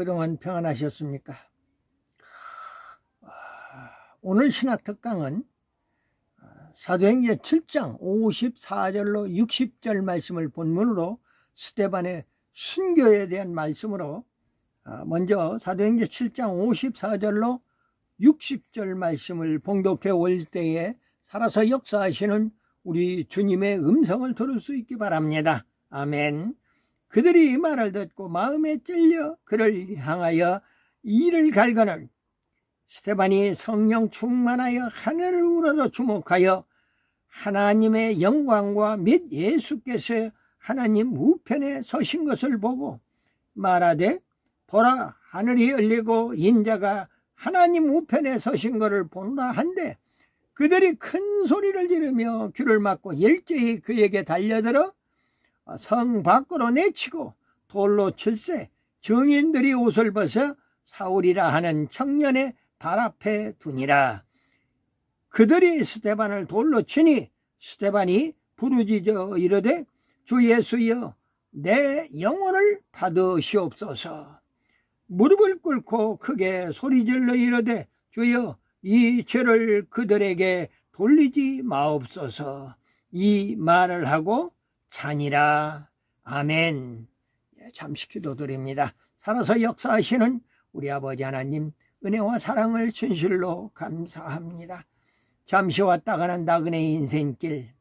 그동안 평안하셨습니까? 오늘 신학 특강은 사도행전 7장 54절로 60절 말씀을 본문으로 스테반의 순교에 대한 말씀으로 아, 먼저 사도행전 7장 54절로 60절 말씀을 봉독해 올 때에 살아서 역사하시는 우리 주님의 음성을 들을 수 있기 바랍니다. 아멘. 그들이 이 말을 듣고 마음에 찔려 그를 향하여 이를 갈거는 스테반이 성령 충만하여 하늘을 우러러 주목하여 하나님의 영광과 및 예수께서 하나님 우편에 서신 것을 보고 말하되 보라 하늘이 열리고 인자가 하나님 우편에 서신 것을 보노라 한데 그들이 큰 소리를 지르며 귀를 막고 일제히 그에게 달려들어 성 밖으로 내치고 돌로 칠세 증인들이 옷을 벗어 사울이라 하는 청년의 발 앞에 두니라. 그들이 스테반을 돌로 치니 스테반이 부르짖어 이르되 주 예수여 내 영혼을 받으시옵소서. 무릎을 꿇고 크게 소리질러 이르되 주여 이 죄를 그들에게 돌리지 마옵소서. 이 말을 하고 자니라. 아멘. 예, 잠시 기도드립니다. 살아서 역사하시는 우리 아버지 하나님 은혜와 사랑을 진실로 감사합니다. 잠시 왔다 가는 나그네 인생길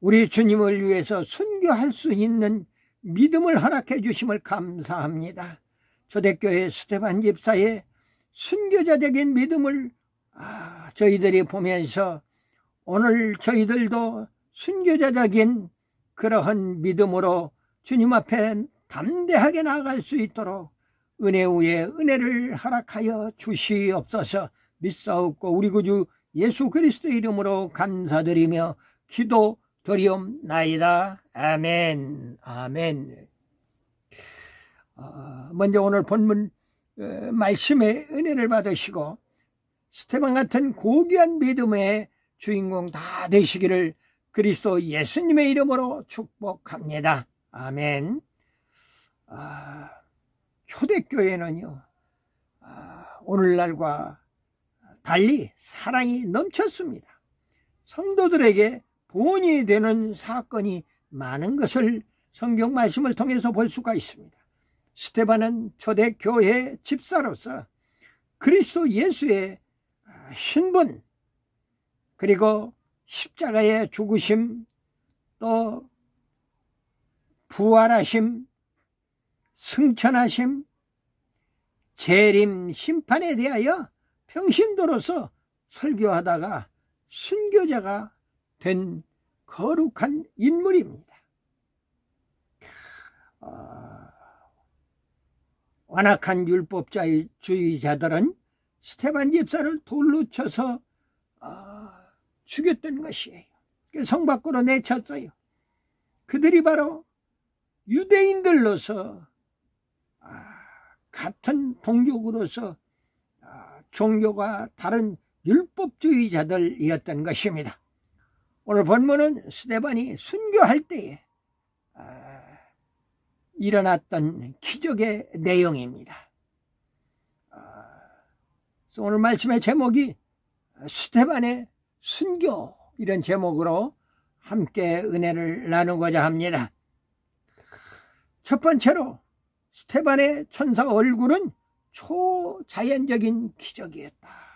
우리 주님을 위해서 순교할 수 있는 믿음을 허락해 주심을 감사합니다. 초대교회 스테반 집사의 순교자적인 믿음을 아, 저희들이 보면서 오늘 저희들도 순교자적인 그러한 믿음으로 주님 앞에 담대하게 나아갈 수 있도록 은혜 위에 은혜를 허락하여 주시옵소서 믿사옵고 우리 구주 예수 그리스도 이름으로 감사드리며 기도 드리옵나이다. 아멘. 아멘. 어, 먼저 오늘 본문 어, 말씀의 은혜를 받으시고 스테반 같은 고귀한 믿음의 주인공 다 되시기를 그리스도 예수님의 이름으로 축복합니다. 아멘. 아, 초대교회는요, 아, 오늘날과 달리 사랑이 넘쳤습니다. 성도들에게 본이 되는 사건이 많은 것을 성경 말씀을 통해서 볼 수가 있습니다. 스테반은 초대교회 집사로서 그리스도 예수의 신분, 그리고 십자가의 죽으심, 또 부활하심, 승천하심, 재림, 심판에 대하여 평신도로서 설교하다가 순교자가 된 거룩한 인물입니다. 어, 완악한 율법주의자들은 스테반 집사를 돌로 쳐서 어, 죽였던 것이에요. 성 밖으로 내쳤어요. 그들이 바로 유대인들로서 아, 같은 동족으로서 아, 종교가 다른 율법주의자들이었던 것입니다. 오늘 본문은 스테반이 순교할 때에 아, 일어났던 기적의 내용입니다. 오늘 말씀의 제목이 스테반의 순교 이런 제목으로 함께 은혜를 나누고자 합니다. 첫 번째로 스테반의 천사 얼굴은 초자연적인 기적이었다.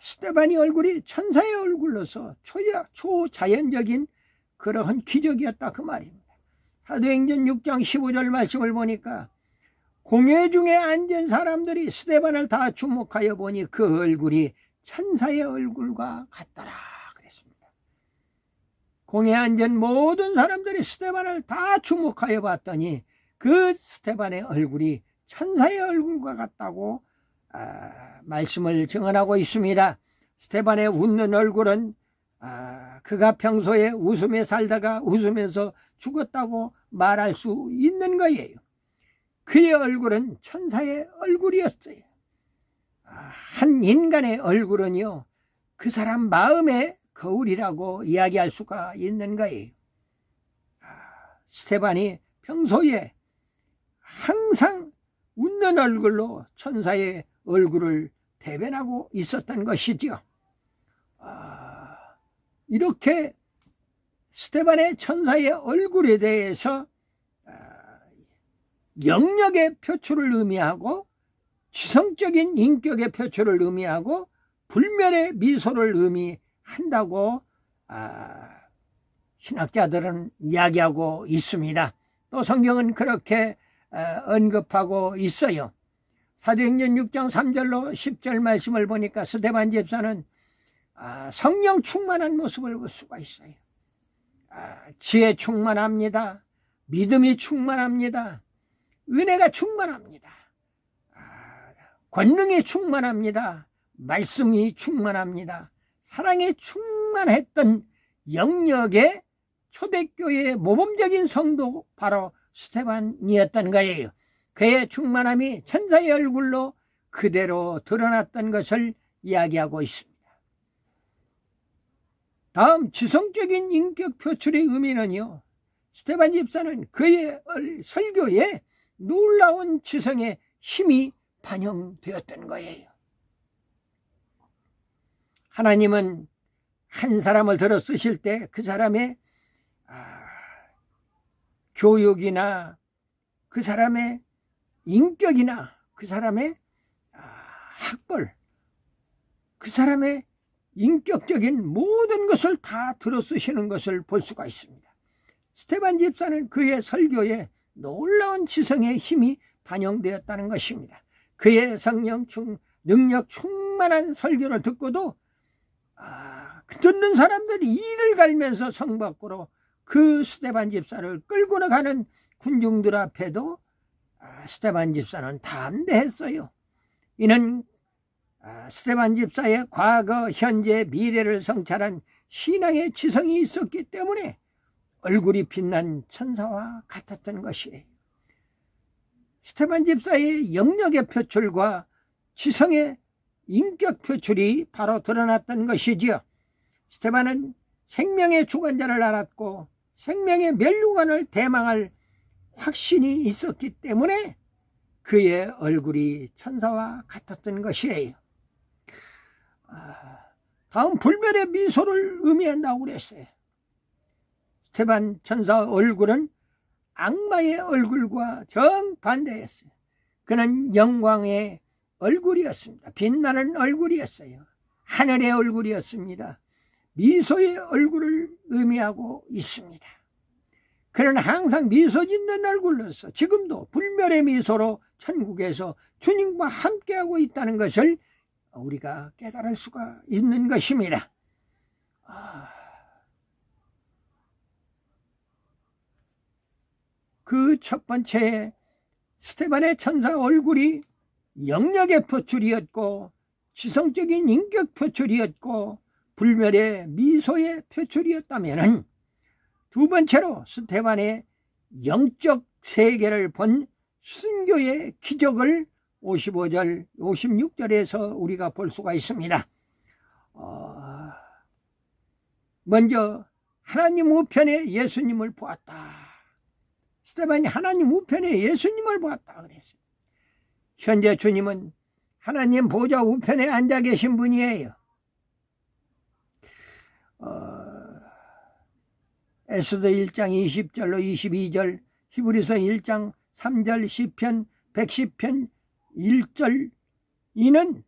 스테반이 얼굴이 천사의 얼굴로서 초자연적인 그러한 기적이었다 그 말입니다. 사도행전 6장 15절 말씀을 보니까 공회 중에 앉은 사람들이 스테반을 다 주목하여 보니 그 얼굴이 천사의 얼굴과 같더라 그랬습니다. 공에 앉은 모든 사람들이 스테반을 다 주목하여 봤더니 그 스테반의 얼굴이 천사의 얼굴과 같다고 아, 말씀을 증언하고 있습니다. 스테반의 웃는 얼굴은 아, 그가 평소에 웃으며 살다가 웃으면서 죽었다고 말할 수 있는 거예요. 그의 얼굴은 천사의 얼굴이었어요. 한 인간의 얼굴은요, 그 사람 마음의 거울이라고 이야기할 수가 있는 거예요. 아, 스테반이 평소에 항상 웃는 얼굴로 천사의 얼굴을 대변하고 있었던 것이지요. 아, 이렇게 스테반의 천사의 얼굴에 대해서 아, 영역의 표출을 의미하고 지성적인 인격의 표출을 의미하고 불멸의 미소를 의미한다고 아, 신학자들은 이야기하고 있습니다. 또 성경은 그렇게 어, 언급하고 있어요. 사도행전 6장 3절로 10절 말씀을 보니까 스테반 집사는 아, 성령 충만한 모습을 볼 수가 있어요. 아, 지혜 충만합니다. 믿음이 충만합니다. 은혜가 충만합니다. 아, 권능이 충만합니다. 말씀이 충만합니다. 사랑에 충만했던 영역의 초대교회의 모범적인 성도 바로 스테반이었던 거예요. 그의 충만함이 천사의 얼굴로 그대로 드러났던 것을 이야기하고 있습니다. 다음 지성적인 인격 표출의 의미는요. 스테반 집사는 그의 설교에 놀라운 지성의 힘이 반영되었던 거예요. 하나님은 한 사람을 들어 쓰실 때 그 사람의 아, 교육이나 그 사람의 인격이나 그 사람의 아, 학벌, 그 사람의 인격적인 모든 것을 다 들어 쓰시는 것을 볼 수가 있습니다. 스테반 집사는 그의 설교에 놀라운 지성의 힘이 반영되었다는 것입니다. 그의 성령 충, 능력 충만한 설교를 듣고도 아, 듣는 사람들이 이를 갈면서 성 밖으로 그 스테반 집사를 끌고 나가는 군중들 앞에도 아, 스테반 집사는 담대했어요. 이는 아, 스테반 집사의 과거, 현재, 미래를 성찰한 신앙의 지성이 있었기 때문에 얼굴이 빛난 천사와 같았던 것이에요. 스테반 집사의 영역의 표출과 지성의 인격 표출이 바로 드러났던 것이지요. 스테반은 생명의 주관자를 알았고 생명의 멸류관을 대망할 확신이 있었기 때문에 그의 얼굴이 천사와 같았던 것이에요. 아, 다음 불멸의 미소를 의미한다고 그랬어요. 스테반 천사 얼굴은 악마의 얼굴과 정반대였어요. 그는 영광의 얼굴이었습니다. 빛나는 얼굴이었어요. 하늘의 얼굴이었습니다. 미소의 얼굴을 의미하고 있습니다. 그는 항상 미소 짓는 얼굴로서 지금도 불멸의 미소로 천국에서 주님과 함께하고 있다는 것을 우리가 깨달을 수가 있는 것입니다. 아... 그 첫 번째 스테반의 천사 얼굴이 영역의 표출이었고 지성적인 인격 표출이었고 불멸의 미소의 표출이었다면 두 번째로 스테반의 영적 세계를 본 순교의 기적을 55절, 56절에서 우리가 볼 수가 있습니다. 어, 먼저 하나님 우편에 예수님을 보았다. 스테반이 하나님 우편에 예수님을 보았다 그랬어요. 현재 주님은 하나님 보좌 우편에 앉아 계신 분이에요. 어, 에스더 1장 20절로 22절, 히브리서 1장 3절, 시편 110편 1절 이는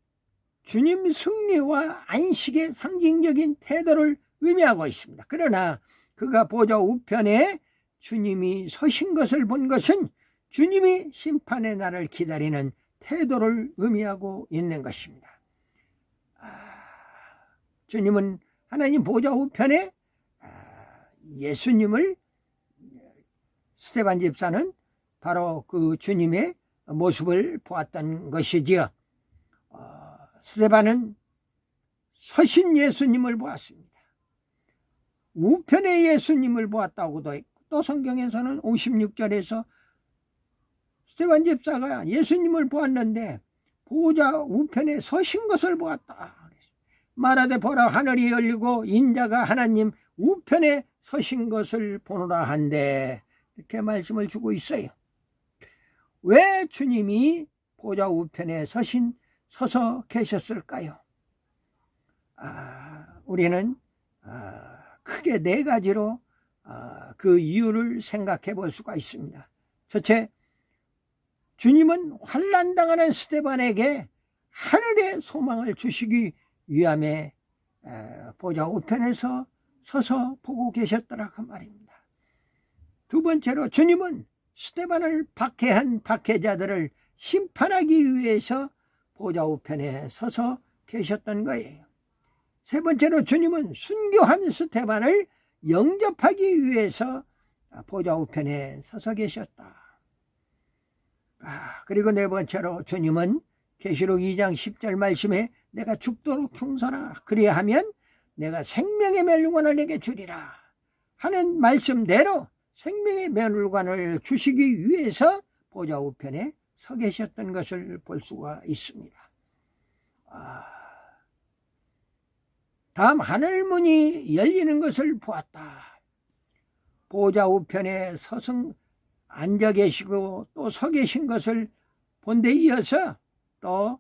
주님 승리와 안식의 상징적인 태도를 의미하고 있습니다. 그러나 그가 보좌 우편에 주님이 서신 것을 본 것은 주님이 심판의 날을 기다리는 태도를 의미하고 있는 것입니다. 아, 주님은 하나님 보좌 우편에 아, 예수님을 스테반 집사는 바로 그 주님의 모습을 보았던 것이지요. 어, 스테반은 서신 예수님을 보았습니다. 우편의 예수님을 보았다고도 또 성경에서는 56절에서 스테반 집사가 예수님을 보았는데 보호자 우편에 서신 것을 보았다. 말하되 보라 하늘이 열리고 인자가 하나님 우편에 서신 것을 보노라 한데 이렇게 말씀을 주고 있어요. 왜 주님이 보좌 우편에 서신 서서 계셨을까요? 아, 우리는 아, 크게 네 가지로 아, 그 이유를 생각해 볼 수가 있습니다. 첫째, 주님은 환란 당하는 스테반에게 하늘의 소망을 주시기 위함에 에, 보좌 우편에서 서서 보고 계셨더라 그 말입니다. 두 번째로 주님은 스테반을 박해한 박해자들을 심판하기 위해서 보좌 우편에 서서 계셨던 거예요. 세 번째로 주님은 순교한 스테반을 영접하기 위해서 보좌 우편에 서서 계셨다. 아, 그리고 네 번째로 주님은 계시록 2장 10절 말씀에 내가 죽도록 충성하라. 그리하면 내가 생명의 멸류관을 내게 주리라. 하는 말씀대로 생명의 멸류관을 주시기 위해서 보좌 우편에 서 계셨던 것을 볼 수가 있습니다. 아, 다음 하늘문이 열리는 것을 보았다. 보좌 우편에 서승 앉아 계시고 또 서 계신 것을 본 데 이어서 또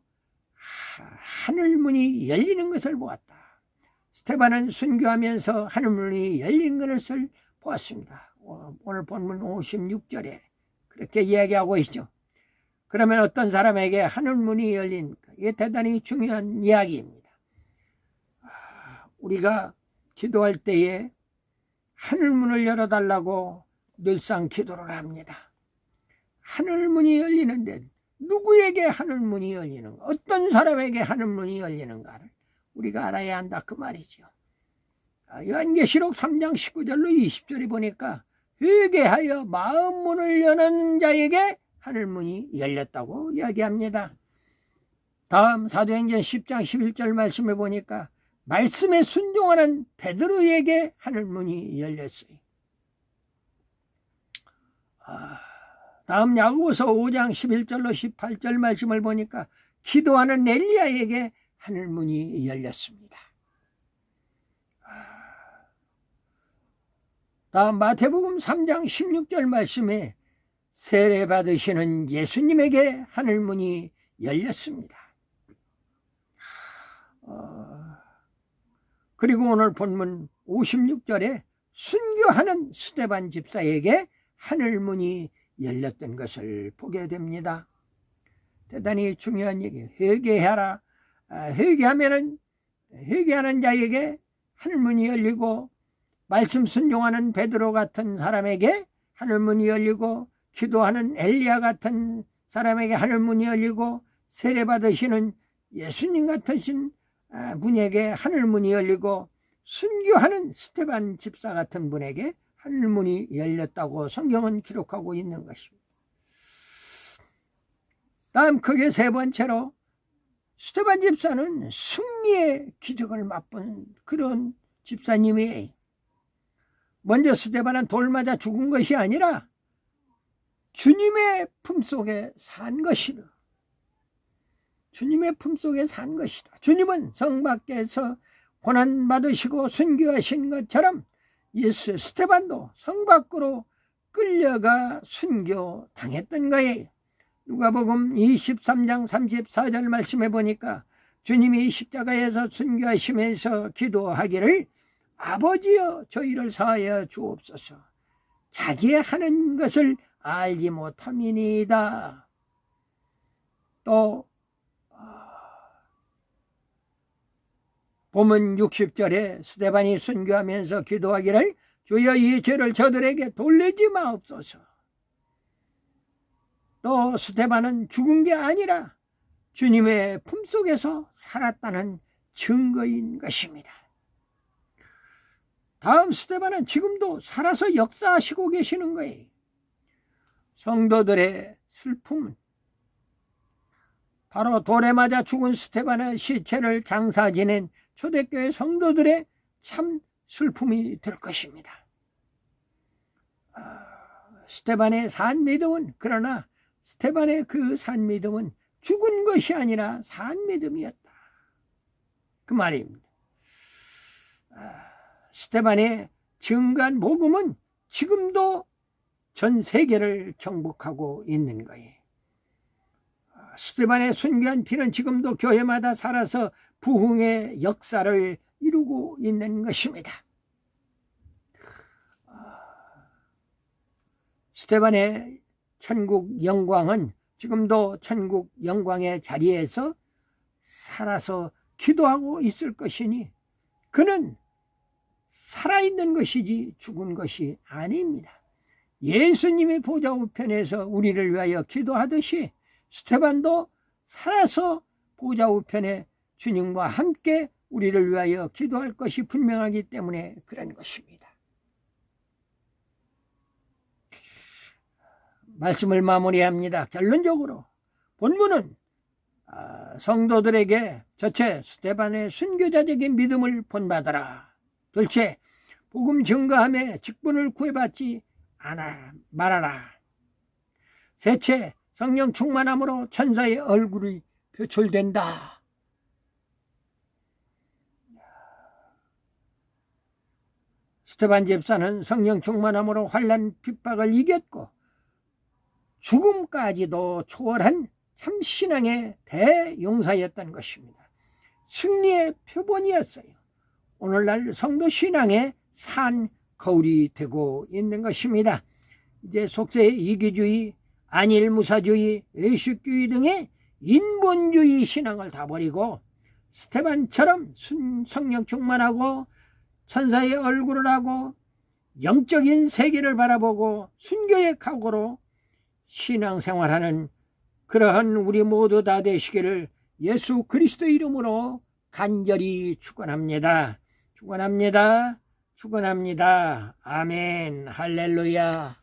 하늘문이 열리는 것을 보았다. 스테반은 순교하면서 하늘문이 열린 것을 보았습니다. 오늘 본문 56절에 그렇게 이야기하고 있죠. 그러면 어떤 사람에게 하늘문이 열린 이게 대단히 중요한 이야기입니다. 아, 우리가 기도할 때에 하늘문을 열어달라고 늘상 기도를 합니다. 하늘문이 열리는데 누구에게 하늘문이 열리는가? 어떤 사람에게 하늘문이 열리는가를 우리가 알아야 한다 그 말이죠. 아, 요한계시록 3장 19절로 20절에 보니까 회개하여 마음문을 여는 자에게 하늘문이 열렸다고 이야기합니다. 다음 사도행전 10장 11절 말씀을 보니까 말씀에 순종하는 베드로에게 하늘문이 열렸어요. 아, 다음 야고보서 5장 11절로 18절 말씀을 보니까 기도하는 엘리야에게 하늘문이 열렸습니다. 아, 다음 마태복음 3장 16절 말씀에 세례 받으시는 예수님에게 하늘문이 열렸습니다. 어, 그리고 오늘 본문 56절에 순교하는 스테반 집사에게 하늘문이 열렸던 것을 보게 됩니다. 대단히 중요한 얘기예요. 회개하라. 아, 회개하면은 회개하는 자에게 하늘문이 열리고 말씀 순종하는 베드로 같은 사람에게 하늘문이 열리고 기도하는 엘리야 같은 사람에게 하늘문이 열리고 세례 받으시는 예수님 같으신 아, 분에게 하늘문이 열리고 순교하는 스테반 집사 같은 분에게 하늘문이 열렸다고 성경은 기록하고 있는 것입니다. 다음 크게 세 번째로 스테반 집사는 승리의 기적을 맛본 그런 집사님이에요. 먼저 스테반은 돌 맞아 죽은 것이 아니라 주님의 품속에 산 것이다. 주님의 품속에 산 것이다. 주님은 성 밖에서 고난 받으시고 순교하신 것처럼 예수 스테반도 성 밖으로 끌려가 순교 당했던 거예요. 누가복음 23장 34절 말씀해 보니까 주님이 십자가에서 순교하시면서 기도하기를 아버지여 저희를 사하여 주옵소서 자기의 하는 것을 알지 못함이니이다. 또 봄은 60절에 스테반이 순교하면서 기도하기를 주여 이 죄를 저들에게 돌리지 마옵소서. 또 스테반은 죽은 게 아니라 주님의 품속에서 살았다는 증거인 것입니다. 다음 스테반은 지금도 살아서 역사하시고 계시는 거예요. 성도들의 슬픔은 바로 돌에 맞아 죽은 스테반의 시체를 장사 지낸 초대교회 성도들의 참 슬픔이 될 것입니다. 아, 스테반의 산 믿음은 그러나 스테반의 그 산 믿음은 죽은 것이 아니라 산 믿음이었다. 그 말입니다. 아, 스테반의 증간 복음은 지금도 전 세계를 정복하고 있는 거예요. 스테반의 순교한 피는 지금도 교회마다 살아서 부흥의 역사를 이루고 있는 것입니다. 스테반의 천국 영광은 지금도 천국 영광의 자리에서 살아서 기도하고 있을 것이니 그는 살아있는 것이지 죽은 것이 아닙니다. 예수님의 보좌 우편에서 우리를 위하여 기도하듯이 스테반도 살아서 보좌 우편에 주님과 함께 우리를 위하여 기도할 것이 분명하기 때문에 그런 것입니다. 말씀을 마무리합니다. 결론적으로 본문은 아, 성도들에게 첫째 스테반의 순교자적인 믿음을 본받아라. 둘째 복음 증거함에 직분을 구해받지 않아 말아라. 셋째 성령 충만함으로 천사의 얼굴이 표출된다. 스테반 집사는 성령 충만함으로 환란 핍박을 이겼고 죽음까지도 초월한 참 신앙의 대용사였던 것입니다. 승리의 표본이었어요. 오늘날 성도 신앙의 산 거울이 되고 있는 것입니다. 이제 속세의 이기주의, 안일무사주의, 외식주의 등의 인본주의 신앙을 다 버리고 스테반처럼 순 성령 충만하고 천사의 얼굴을 하고 영적인 세계를 바라보고 순교의 각오로 신앙생활하는 그러한 우리 모두 다 되시기를 예수 그리스도 이름으로 간절히 축원합니다. 축원합니다. 축원합니다. 아멘. 할렐루야.